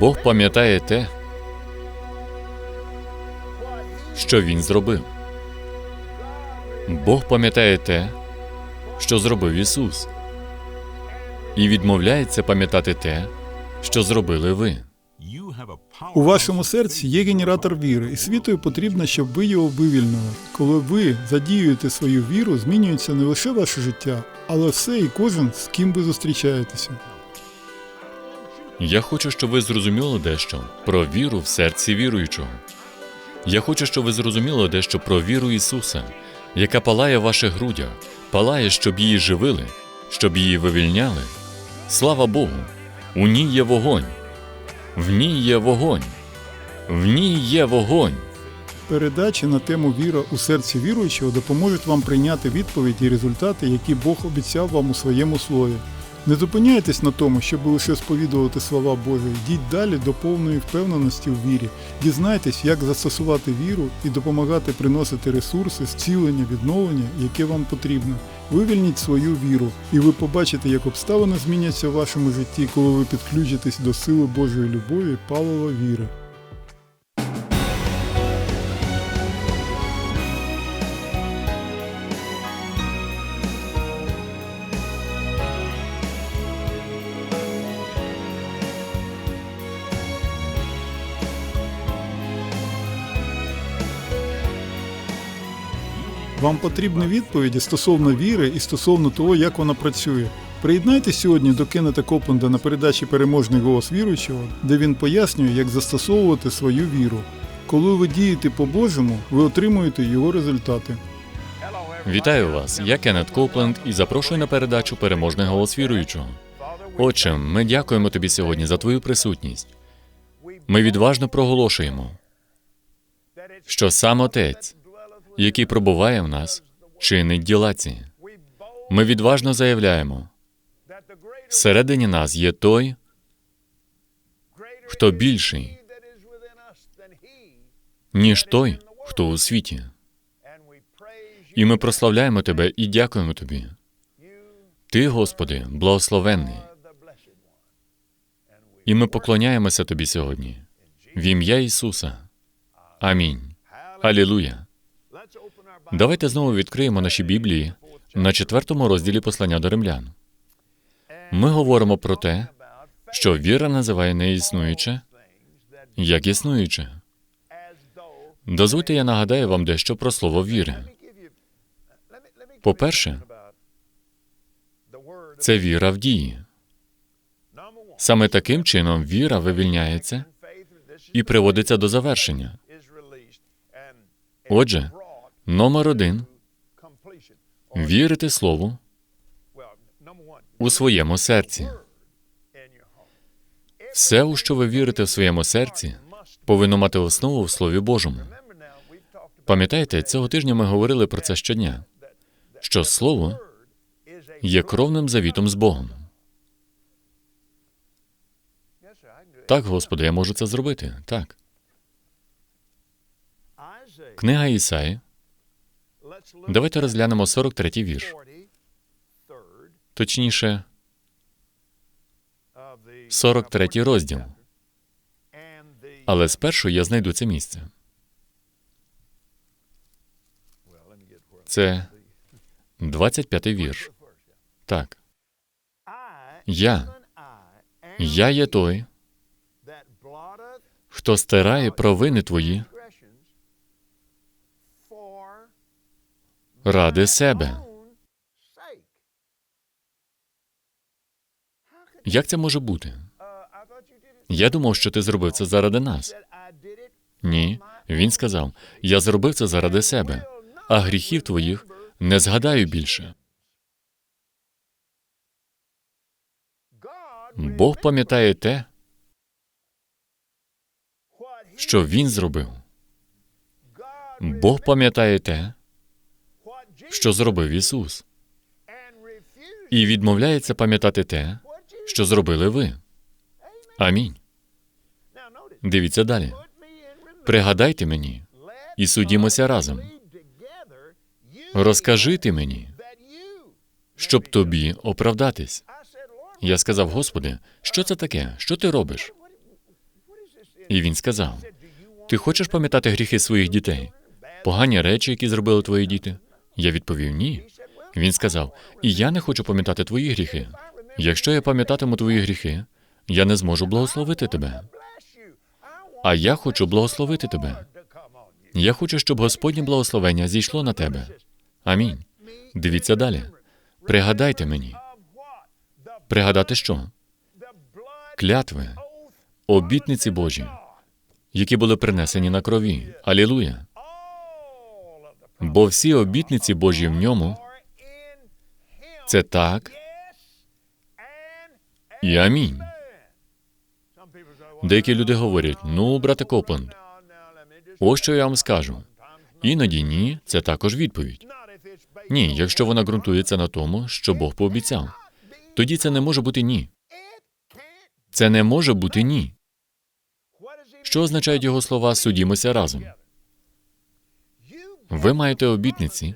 Бог пам'ятає те, що Він зробив. Бог пам'ятає те, що зробив Ісус, і відмовляється пам'ятати те, що зробили ви. У вашому серці є генератор віри, і світою потрібно, щоб ви його вивільнили. Коли ви задіюєте свою віру, змінюється не лише ваше життя, але все і кожен, з ким ви зустрічаєтеся. Я хочу, щоб ви зрозуміли дещо про віру в серці віруючого. Я хочу, щоб ви зрозуміли дещо про віру Ісуса, яка палає в ваших грудях, палає, щоб її живили, щоб її вивільняли. Слава Богу! У ній є вогонь. В ній є вогонь. В ній є вогонь. Передачі на тему віра у серці віруючого допоможуть вам прийняти відповіді і результати, які Бог обіцяв вам у своєму слові. Не зупиняйтесь на тому, щоб лише сповідувати слова Божі. Йдіть далі до повної впевненості в вірі. Дізнайтесь, як застосувати віру і допомагати приносити ресурси, зцілення, відновлення, яке вам потрібно. Вивільніть свою віру, і ви побачите, як обставини зміняться в вашому житті, коли ви підключитесь до сили Божої любові, палива віри. Вам потрібні відповіді стосовно віри і стосовно того, як вона працює. Приєднайтесь сьогодні до Кеннета Копленда на передачі Переможний голос віруючого, де він пояснює, як застосовувати свою віру. Коли ви дієте по-божому, ви отримуєте його результати. Вітаю вас! Я Кеннет Копленд і запрошую на передачу Переможний голос віруючого. Отче, ми дякуємо тобі сьогодні за твою присутність. Ми відважно проголошуємо, що сам Отець, який пробуває в нас, чинить діла ці. Ми відважно заявляємо, всередині нас є той, хто більший, ніж той, хто у світі. І ми прославляємо тебе і дякуємо тобі. Ти, Господи, благословенний. І ми поклоняємося тобі сьогодні. В ім'я Ісуса. Амінь. Алілуя. Давайте знову відкриємо наші Біблії на четвертому розділі послання до римлян. Ми говоримо про те, що віра називає неіснуюче як існуюче. Дозвольте, я нагадаю вам дещо про слово віри. По-перше, це віра в дії. Саме таким чином віра вивільняється і приводиться до завершення. Отже, номер один вірити Слову у своєму серці. Все, у що ви вірите в своєму серці, повинно мати основу в Слові Божому. Пам'ятаєте, цього тижня ми говорили про це щодня, що Слово є кровним завітом з Богом. Так, Господи, я можу це зробити. Так. Книга Ісаї. Давайте розглянемо 43-й вірш. Точніше, 43-й розділ. Але спершу я знайду це місце. Це 25-й вірш. Так. Я. Я є той, хто стирає провини твої ради себе. Як це може бути? Я думав, що ти зробив це заради нас. Ні, він сказав: Я зробив це заради себе, а гріхів твоїх не згадаю більше. Бог пам'ятає те, що він зробив. Бог пам'ятає те, що зробив Ісус, і відмовляється пам'ятати те, що зробили ви. Амінь. Дивіться далі. Пригадайте мені і судімося разом. Розкажи ти мені, щоб тобі оправдатись. Я сказав, Господи, що це таке? Що ти робиш? І він сказав: Ти хочеш пам'ятати гріхи своїх дітей? Погані речі, які зробили твої діти? Я відповів ні. Він сказав: І я не хочу пам'ятати твої гріхи. Якщо я пам'ятатиму твої гріхи, я не зможу благословити тебе. А я хочу благословити тебе. Я хочу, щоб Господнє благословення зійшло на тебе. Амінь. Дивіться далі. Пригадайте мені. Пригадати що? Клятви, обітниці Божі, які були принесені на крові. Алілуя. Бо всі обітниці Божі в ньому це так і амінь. Деякі люди говорять: ну, брате Копланд, ось що я вам скажу. Іноді ні, це також відповідь. Ні, якщо вона ґрунтується на тому, що Бог пообіцяв, тоді це не може бути ні. Це не може бути ні. Що означають його слова судімося разом? Ви маєте обітниці,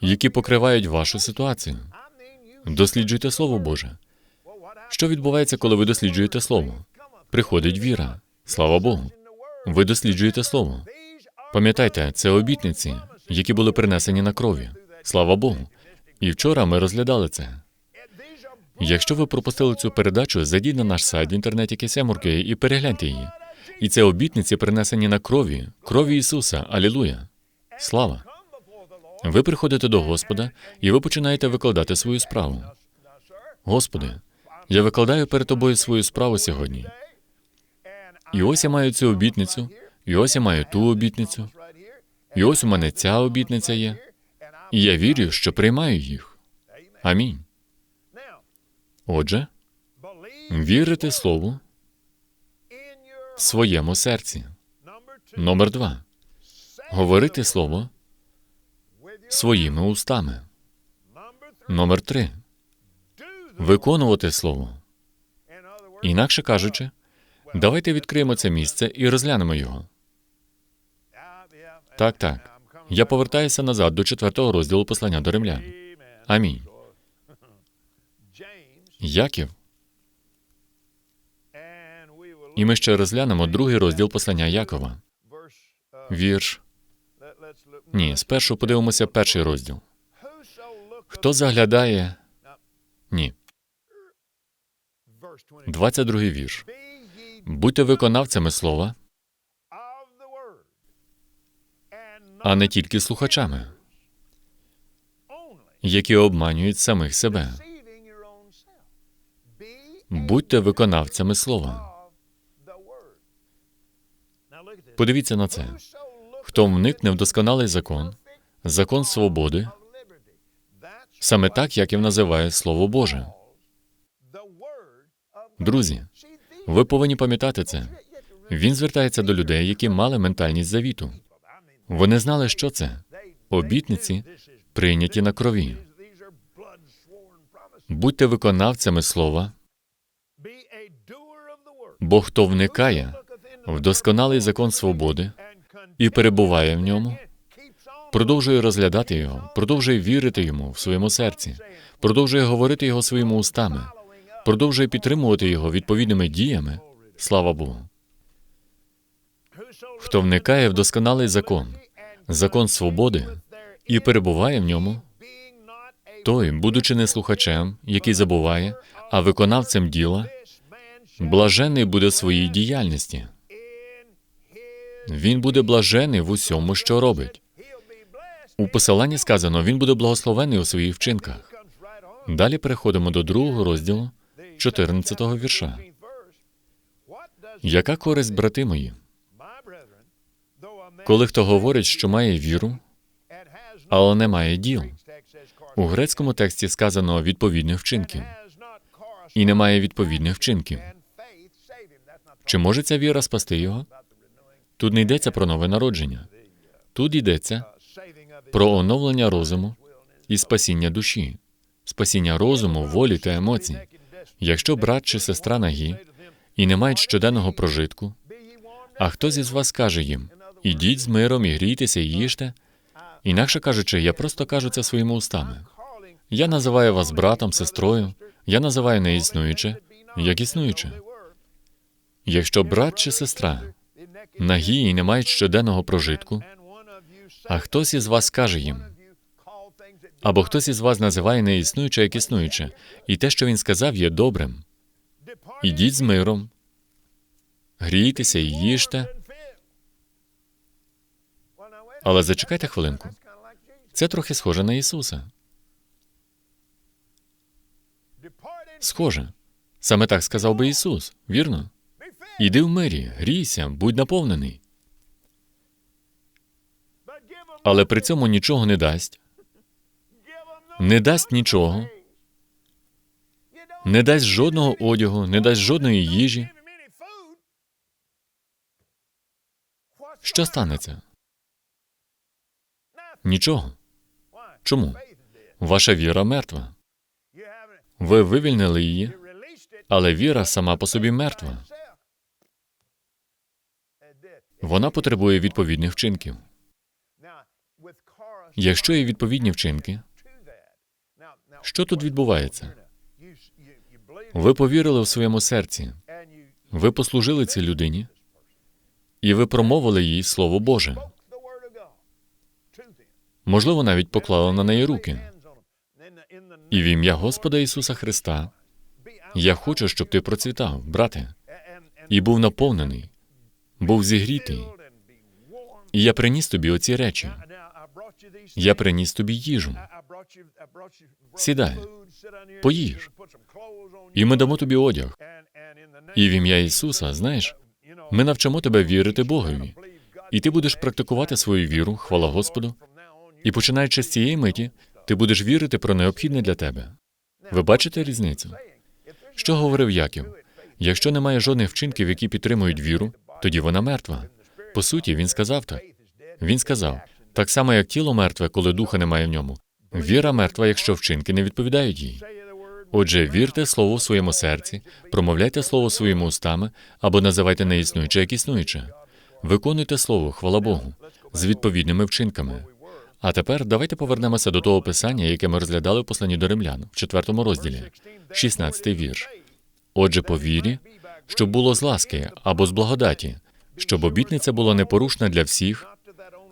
які покривають вашу ситуацію. Досліджуйте Слово Боже. Що відбувається, коли ви досліджуєте Слово? Приходить віра. Слава Богу. Ви досліджуєте Слово. Пам'ятайте, це обітниці, які були принесені на крові. Слава Богу. І вчора ми розглядали це. Якщо ви пропустили цю передачу, зайдіть на наш сайт в інтернеті Кесемурки і перегляньте її. І це обітниці принесені на крові, крові Ісуса. Алілуя. Слава. Ви приходите до Господа і ви починаєте викладати свою справу. Господи, я викладаю перед тобою свою справу сьогодні. І ось я маю цю обітницю, і ось я маю ту обітницю, і ось у мене ця обітниця є. І я вірю, що приймаю їх. Амінь. Отже, вірити Слову в своєму серці. Номер два. Говорити Слово своїми устами. Номер три. Виконувати Слово. Інакше кажучи, давайте відкриємо це місце і розглянемо його. Так, так. Я повертаюся назад до четвертого розділу послання до римлян. Амінь. Яків. І ми ще розглянемо другий розділ послання Якова. Вірш. Ні, спершу подивимося перший розділ. Хто заглядає? Ні. 22 вірш. Будьте виконавцями слова, а не тільки слухачами, які обманюють самих себе. Будьте виконавцями слова. Подивіться на це. Хто вникне в досконалий закон, закон свободи, саме так, як і називає Слово Боже. Друзі, ви повинні пам'ятати це. Він звертається до людей, які мали ментальність завіту. Вони знали, що це обітниці, прийняті на крові. Будьте виконавцями слова, бо хто вникає в досконалий закон свободи і перебуває в ньому, продовжує розглядати його, продовжує вірити йому в своєму серці, продовжує говорити його своїми устами, продовжує підтримувати його відповідними діями. Слава Богу. Хто вникає в досконалий закон, закон свободи і перебуває в ньому, той, будучи не слухачем, який забуває, а виконавцем діла, блажений буде в своїй діяльності. Він буде блажений в усьому, що робить. У посиланні сказано, він буде благословений у своїх вчинках. Далі переходимо до другого розділу, 14-го вірша. Яка користь, брати мої, коли хто говорить, що має віру, але не має діл? У грецькому тексті сказано відповідних вчинків, і немає відповідних вчинків. Чи може ця віра спасти його? Тут не йдеться про нове народження. Тут йдеться про оновлення розуму і спасіння душі, спасіння розуму, волі та емоцій. Якщо брат чи сестра нагі і не мають щоденного прожитку, а хтось із вас каже їм: ідіть з миром і грійтеся і їжте. Інакше кажучи, я просто кажу це своїми устами. Я називаю вас братом, сестрою, я називаю неіснуюче, як існуюче. Якщо брат чи сестра нагі і не мають щоденного прожитку, а хтось із вас каже їм, або хтось із вас називає неіснуюче як існуюче, і те, що він сказав, є добрим. Ідіть з миром, грійтеся і їжте. Але зачекайте хвилинку. Це трохи схоже на Ісуса. Схоже. Саме так сказав би Ісус, вірно? Іди в мирі, грійся, будь наповнений. Але при цьому нічого не дасть, не дасть нічого, не дасть жодного одягу, не дасть жодної їжі. Що станеться? Нічого. Чому? Ваша віра мертва. Ви вивільнили її, але віра сама по собі мертва. Вона потребує відповідних вчинків. Якщо є відповідні вчинки, що тут відбувається? Ви повірили в своєму серці, ви послужили цій людині, і ви промовили їй Слово Боже. Можливо, навіть поклали на неї руки. І в ім'я Господа Ісуса Христа я хочу, щоб ти процвітав, брате, і був наповнений, був зігрітий. І я приніс тобі оці речі. Я приніс тобі їжу. Сідай, поїж. І ми дамо тобі одяг. І в ім'я Ісуса, знаєш, ми навчимо тебе вірити Богові. І ти будеш практикувати свою віру, хвала Господу. І починаючи з цієї миті, ти будеш вірити про необхідне для тебе. Ви бачите різницю? Що говорив Яків? Якщо немає жодних вчинків, які підтримують віру, тоді вона мертва. По суті, він сказав так. Він сказав так само, як тіло мертве, коли духа немає в ньому. Віра мертва, якщо вчинки не відповідають їй. Отже, вірте слово в своєму серці, промовляйте слово своїми устами або називайте неіснуюче як існуюче. Виконуйте слово, хвала Богу, з відповідними вчинками. А тепер давайте повернемося до того писання, яке ми розглядали в посланні до римлян в четвертому розділі, 16-й вірш. Отже, по вірі, щоб було з ласки або з благодаті, щоб обітниця була непорушна для всіх,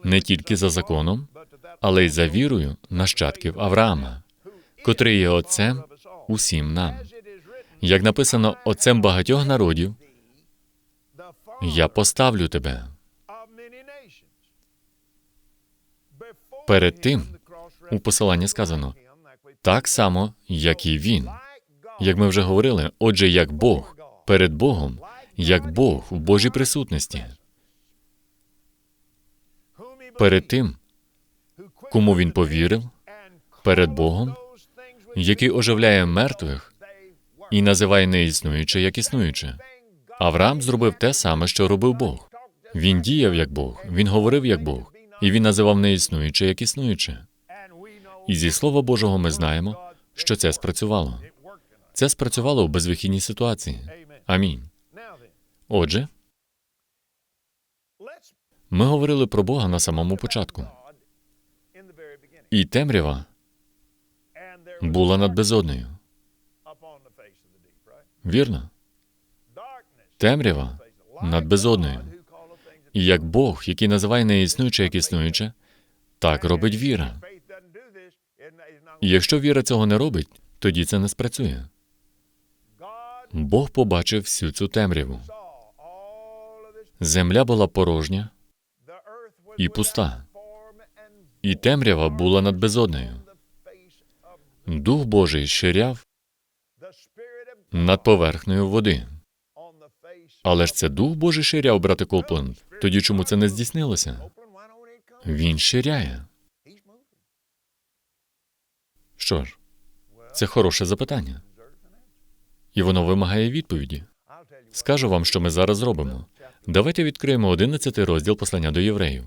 не тільки за законом, але й за вірою нащадків Авраама, котрий є отцем усім нам. Як написано отцем багатьох народів, я поставлю тебе. Перед тим у посиланні сказано Так само, як і він. Як ми вже говорили, отже, як Бог перед Богом, як Бог в Божій присутності, перед тим, кому він повірив, перед Богом, який оживляє мертвих і називає неіснуюче як існуюче. Авраам зробив те саме, що робив Бог. Він діяв як Бог, він говорив як Бог, і він називав неіснуюче як існуюче. І зі Слова Божого ми знаємо, що це спрацювало. Це спрацювало в безвихідній ситуації. Амінь. Отже, ми говорили про Бога на самому початку, і темрява була над безоднею. Вірно? Темрява над безоднею. І як Бог, який називає неіснуюче як існуюче, так робить віра. І якщо віра цього не робить, тоді це не спрацює. Бог побачив всю цю темряву. Земля була порожня і пуста, і темрява була над безоднею. Дух Божий ширяв над поверхнею води. Але ж це Дух Божий ширяв, брате Копланд. Тоді чому це не здійснилося? Він ширяє. Що ж, це хороше запитання. І воно вимагає відповіді. Скажу вам, що ми зараз зробимо. Давайте відкриємо 11 розділ послання до євреїв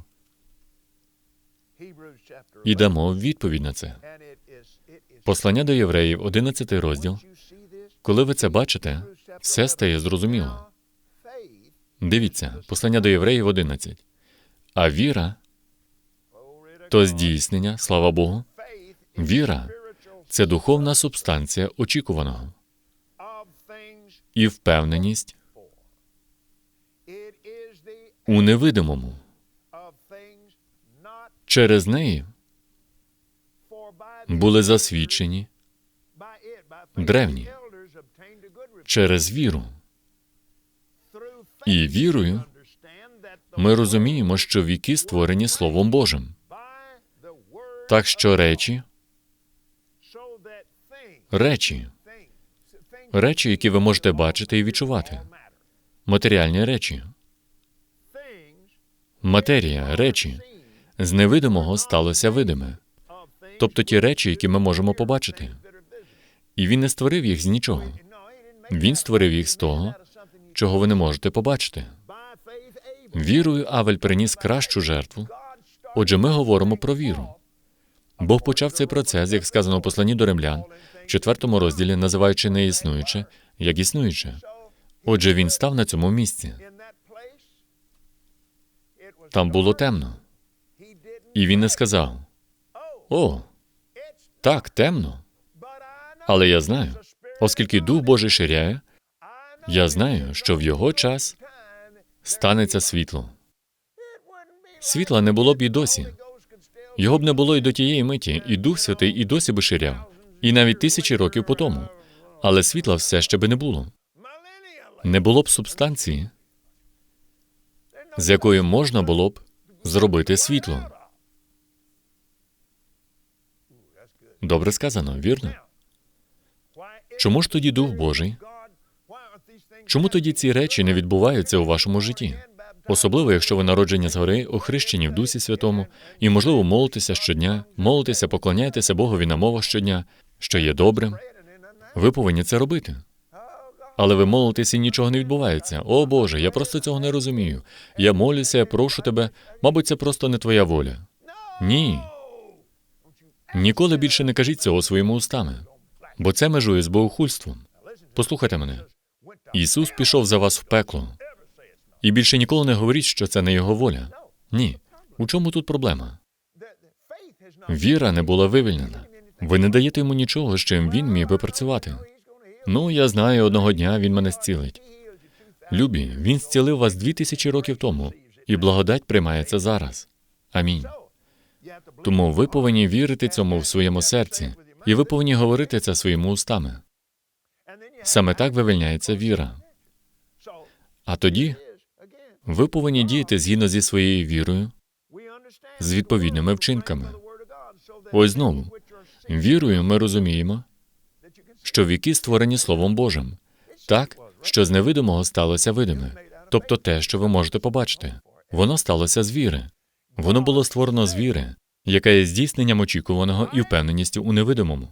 і дамо відповідь на це. Послання до євреїв, 11 розділ. Коли ви це бачите, все стає зрозуміло. Дивіться, послання до євреїв 11. А віра то здійснення, слава Богу. Віра це духовна субстанція очікуваного і впевненість у невидимому. Через неї були засвідчені древні через віру. І вірою ми розуміємо, що віки створені Словом Божим. Так що речі, речі, речі, які ви можете бачити і відчувати, матеріальні речі, матерія, речі, з невидимого сталося видиме, тобто ті речі, які ми можемо побачити. І він не створив їх з нічого. Він створив їх з того, чого ви не можете побачити. Вірою Авель приніс кращу жертву. Отже, ми говоримо про віру. Бог почав цей процес, як сказано у посланні до римлян, четвертому розділі, називаючи неіснуюче, як існуюче. Отже, він став на цьому місці. Там було темно. І він не сказав: О, так, темно. Але я знаю, оскільки Дух Божий ширяє, я знаю, що в його час станеться світло. Світла не було б і досі. Його б не було і до тієї миті, і Дух Святий і досі би ширяв, і навіть тисячі років по тому. Але світла все ще би не було. Не було б субстанції, з якої можна було б зробити світло. Добре сказано, вірно? Чому ж тоді Дух Божий? Чому тоді ці речі не відбуваються у вашому житті? Особливо, якщо ви народжені згори, охрещені в Дусі Святому, і, можливо, молитеся щодня, молитеся, поклоняєтеся Богові на мовах щодня, що є добрим. Ви повинні це робити. Але ви молитесь і нічого не відбувається. О Боже, я просто цього не розумію. Я молюся, я прошу тебе. Мабуть, це просто не твоя воля. Ні. Ніколи більше не кажіть цього своїми устами, бо це межує з богохульством. Послухайте мене. Ісус пішов за вас в пекло. І більше ніколи не говоріть, що це не його воля. Ні. У чому тут проблема? Віра не була вивільнена. Ви не даєте йому нічого, з чим він міг би працювати. Ну, я знаю, одного дня він мене зцілить. Любі, він зцілив вас дві тисячі років тому, і благодать приймається зараз. Амінь. Тому ви повинні вірити цьому в своєму серці, і ви повинні говорити це своїми устами. Саме так вивільняється віра. А тоді ви повинні діяти згідно зі своєю вірою, з відповідними вчинками. Ось знову вірою ми розуміємо, що віки створені Словом Божим, так, що з невидимого сталося видиме, тобто те, що ви можете побачити. Воно сталося з віри. Воно було створено з віри, яка є здійсненням очікуваного і впевненістю у невидимому.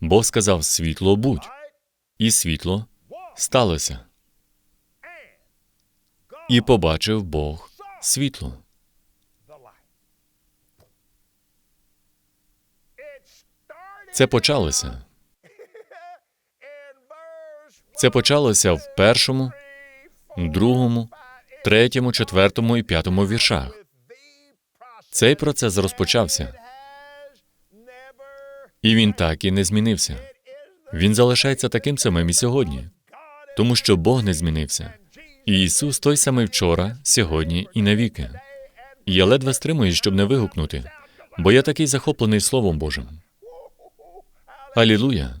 Бог сказав світло будь, і світло сталося. І побачив Бог світло. Це почалося. Це почалося в першому, другому, третьому, четвертому і п'ятому віршах. Цей процес розпочався, і він так і не змінився. Він залишається таким самим і сьогодні, тому що Бог не змінився. Ісус той самий вчора, сьогодні і навіки. Я ледве стримуюсь, щоб не вигукнути, бо я такий захоплений Словом Божим. Алілуя!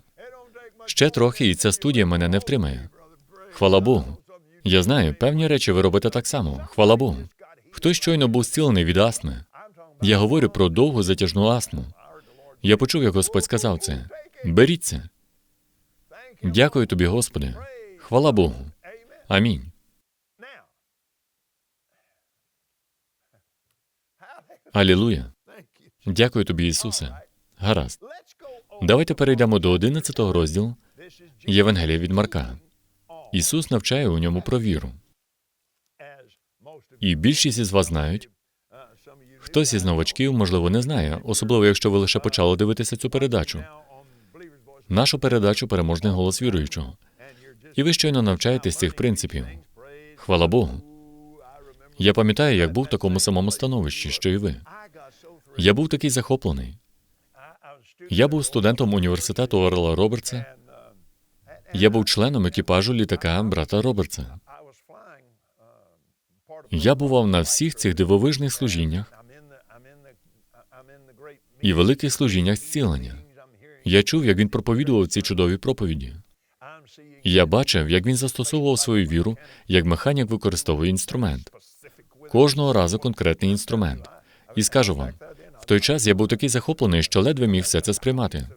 Ще трохи, і ця студія мене не втримає. Хвала Богу. Я знаю, певні речі ви робите так само. Хвала Богу. Хтось щойно був зцілений від астми. Я говорю про довгу затяжну астму. Я почув, як Господь сказав це. Беріть це. Дякую тобі, Господи. Хвала Богу. Амінь. Алілуя. Дякую тобі, Ісусе. Гаразд. Давайте перейдемо до 11 розділу Євангелія від Марка. Ісус навчає у ньому про віру. І більшість із вас знають. Хтось із новачків, можливо, не знає, особливо якщо ви лише почали дивитися цю передачу. Нашу передачу переможний голос віруючого. І ви щойно навчаєтесь цих принципів. Хвала Богу. Я пам'ятаю, як був в такому самому становищі, що і ви. Я був такий захоплений. Я був студентом університету Орла Робертса. Я був членом екіпажу літака брата Робертса. Я бував на всіх цих дивовижних служіннях і великих служіннях зцілення. Я чув, як він проповідував ці чудові проповіді. Я бачив, як він застосовував свою віру, як механік використовує інструмент. Кожного разу конкретний інструмент. І скажу вам, в той час я був такий захоплений, що ледве міг все це сприймати.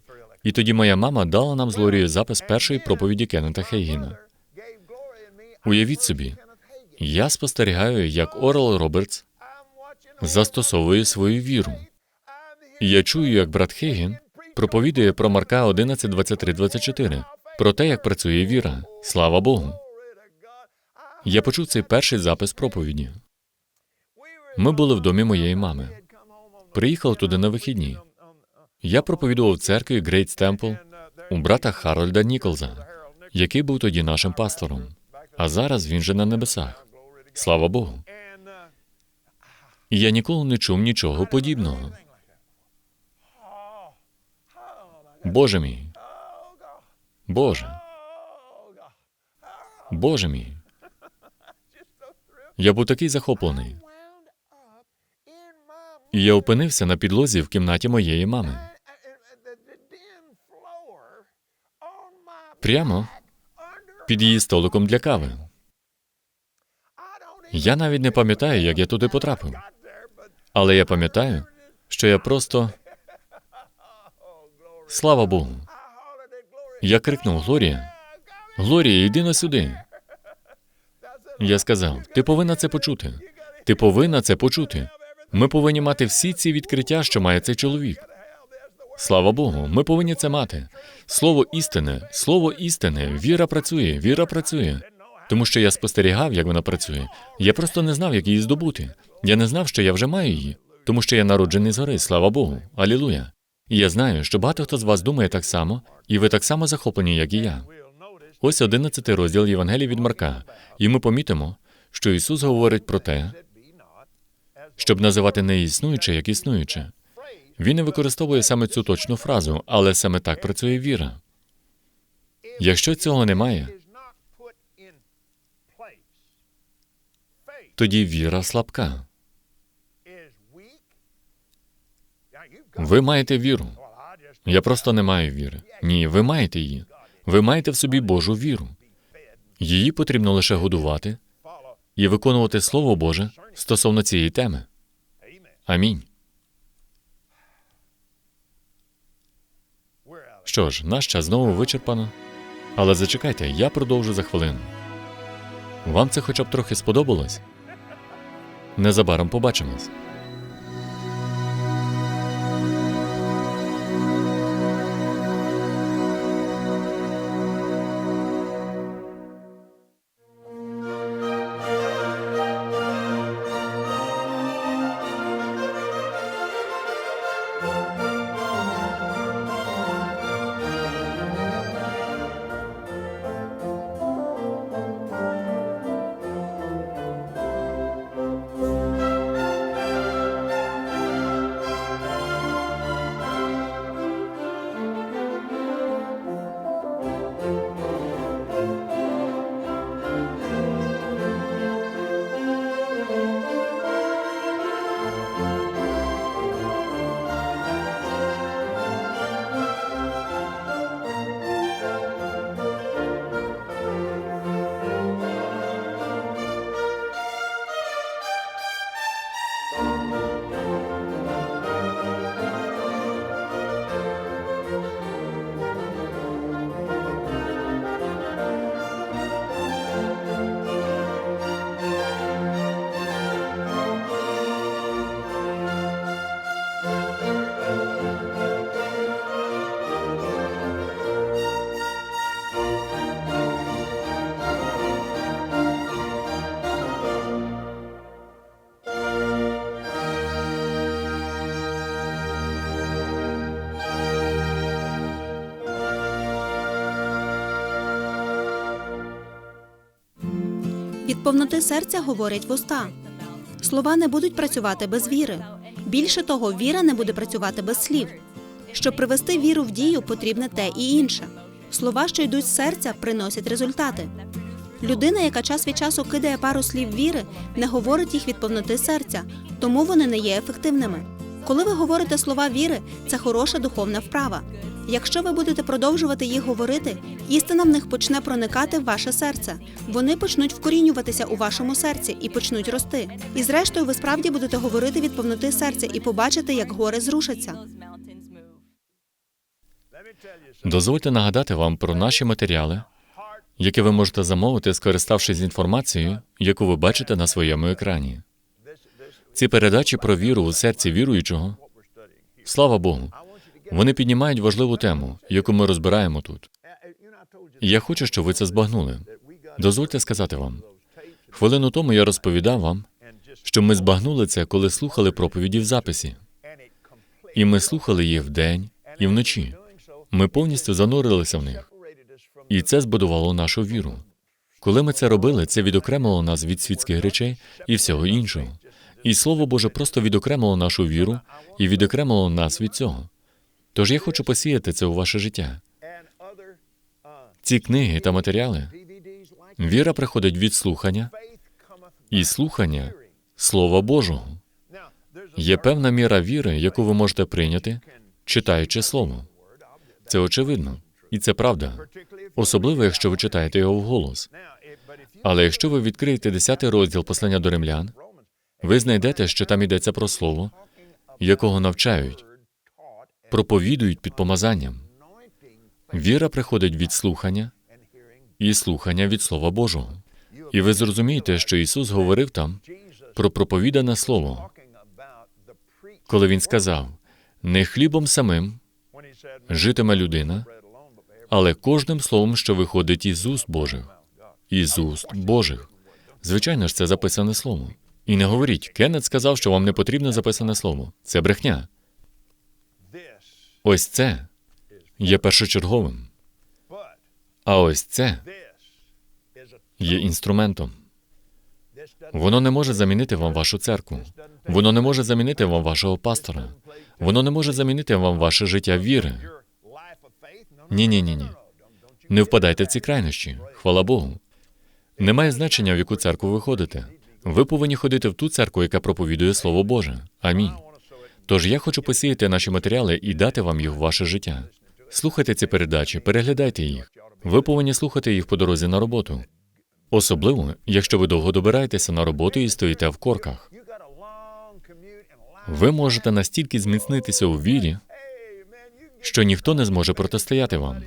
І тоді моя мама дала нам з Лорією запис першої проповіді Кеннета Хейгіна. Уявіть собі, я спостерігаю, як Орел Робертс застосовує свою віру. Я чую, як брат Хейген проповідує про Марка 11, 23, 24, про те, як працює віра. Слава Богу. Я почув цей перший запис проповіді. Ми були в домі моєї мами. Приїхали туди на вихідні. Я проповідував церкві Грейтс Темпл у брата Харольда Ніколза, який був тоді нашим пастором. А зараз він же на небесах. Слава Богу. І я ніколи не чув нічого подібного. Боже мій. Боже. Боже мій. Я був такий захоплений. Я опинився на підлозі в кімнаті моєї мами. Прямо під її столиком для кави. Я навіть не пам'ятаю, як я туди потрапив. Але я пам'ятаю, що я просто. Слава Богу. Я крикнув Глорія. Глорія, йди на сюди. Я сказав: ти повинна це почути. Ти повинна це почути. Ми повинні мати всі ці відкриття, що має цей чоловік. Слава Богу, ми повинні це мати. Слово істини, слово істини, віра працює, віра працює. Тому що я спостерігав, як вона працює. Я просто не знав, як її здобути. Я не знав, що я вже маю її, тому що я народжений згори, слава Богу. Алілуя. І я знаю, що багато хто з вас думає так само, і ви так само захоплені, як і я. Ось 11 розділ Євангелії від Марка, і ми помітимо, що Ісус говорить про те, щоб називати неіснуюче як існуюче. Він не використовує саме цю точну фразу, але саме так працює віра. Якщо цього немає, тоді віра слабка. Ви маєте віру. Я просто не маю віри. Ні, ви маєте її. Ви маєте в собі Божу віру. Її потрібно лише годувати і виконувати Слово Боже стосовно цієї теми. Амінь. Що ж, наш час знову вичерпано. Але зачекайте, я продовжу за хвилину. Вам це хоча б трохи сподобалось? Незабаром побачимось. Повноти серця говорять вуста. Слова не будуть працювати без віри. Більше того, віра не буде працювати без слів. Щоб привести віру в дію, потрібне те і інше. Слова, що йдуть з серця, приносять результати. Людина, яка час від часу кидає пару слів віри, не говорить їх від повноти серця, тому вони не є ефективними. Коли ви говорите слова віри, це хороша духовна вправа. Якщо ви будете продовжувати їх говорити, істина в них почне проникати в ваше серце. Вони почнуть вкорінюватися у вашому серці і почнуть рости. І зрештою, ви справді будете говорити від повноти серця і побачите, як гори зрушаться. Дозвольте нагадати вам про наші матеріали, які ви можете замовити, скориставшись інформацією, яку ви бачите на своєму екрані. Ці передачі про віру у серці віруючого, слава Богу, вони піднімають важливу тему, яку ми розбираємо тут. Я хочу, щоб ви це збагнули. Дозвольте сказати вам. Хвилину тому я розповідав вам, що ми збагнули це, коли слухали проповіді в записі. І ми слухали їх вдень і вночі. Ми повністю занурилися в них. І це збудувало нашу віру. Коли ми це робили, це відокремило нас від світських речей і всього іншого. І Слово Боже просто відокремило нашу віру і відокремило нас від цього. Тож я хочу посіяти це у ваше життя. Ці книги та матеріали. Віра приходить від слухання, і слухання Слова Божого. Є певна міра віри, яку ви можете прийняти, читаючи Слово. Це очевидно, і це правда, особливо, якщо ви читаєте його вголос. Але якщо ви відкриєте 10 розділ послання до римлян, ви знайдете, що там йдеться про слово, якого навчають, проповідують під помазанням. Віра приходить від слухання і слухання від Слова Божого. І ви зрозумієте, що Ісус говорив там про проповідане Слово, коли Він сказав: не хлібом самим житиме людина, але кожним словом, що виходить із уст Божих, із уст Божих. Звичайно ж, це записане слово. І не говоріть, Кеннет сказав, що вам не потрібне записане слово. Це брехня. Ось це є першочерговим. А ось це є інструментом. Воно не може замінити вам вашу церкву. Воно не може замінити вам вашого пастора. Воно не може замінити вам ваше життя віри. Ні, ні, ні, ні. Не впадайте в ці крайнощі. Хвала Богу. Немає значення, в яку церкву ви ходите. Ви повинні ходити в ту церкву, яка проповідує Слово Боже. Амінь. Тож я хочу посіяти наші матеріали і дати вам їх в ваше життя. Слухайте ці передачі, переглядайте їх. Ви повинні слухати їх по дорозі на роботу. Особливо, якщо ви довго добираєтеся на роботу і стоїте в корках. Ви можете настільки зміцнитися у вірі, що ніхто не зможе протистояти вам.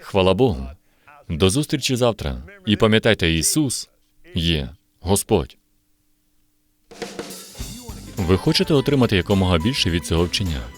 Хвала Богу. До зустрічі завтра. І пам'ятайте, Ісус є Господь. Ви хочете отримати якомога більше від цього вчення?